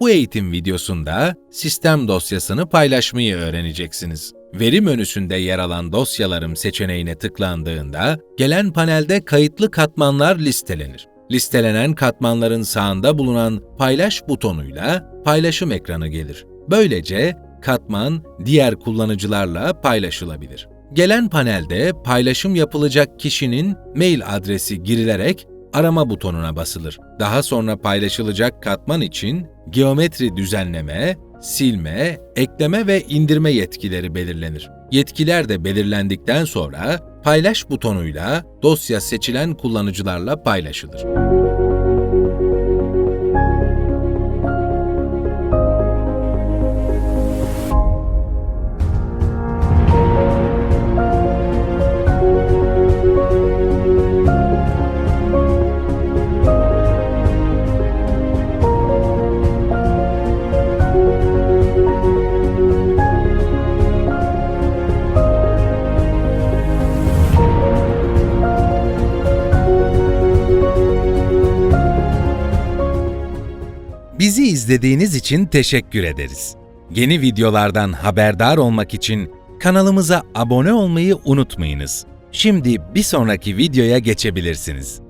Bu eğitim videosunda sistem dosyasını paylaşmayı öğreneceksiniz. Veri menüsünde yer alan dosyalarım seçeneğine tıklandığında gelen panelde kayıtlı katmanlar listelenir. Listelenen katmanların sağında bulunan paylaş butonuyla paylaşım ekranı gelir. Böylece katman diğer kullanıcılarla paylaşılabilir. Gelen panelde paylaşım yapılacak kişinin mail adresi girilerek arama butonuna basılır. Daha sonra paylaşılacak katman için geometri düzenleme, silme, ekleme ve indirme yetkileri belirlenir. Yetkiler de belirlendikten sonra paylaş butonuyla dosya seçilen kullanıcılarla paylaşılır. Bizi izlediğiniz için teşekkür ederiz. Yeni videolardan haberdar olmak için kanalımıza abone olmayı unutmayınız. Şimdi bir sonraki videoya geçebilirsiniz.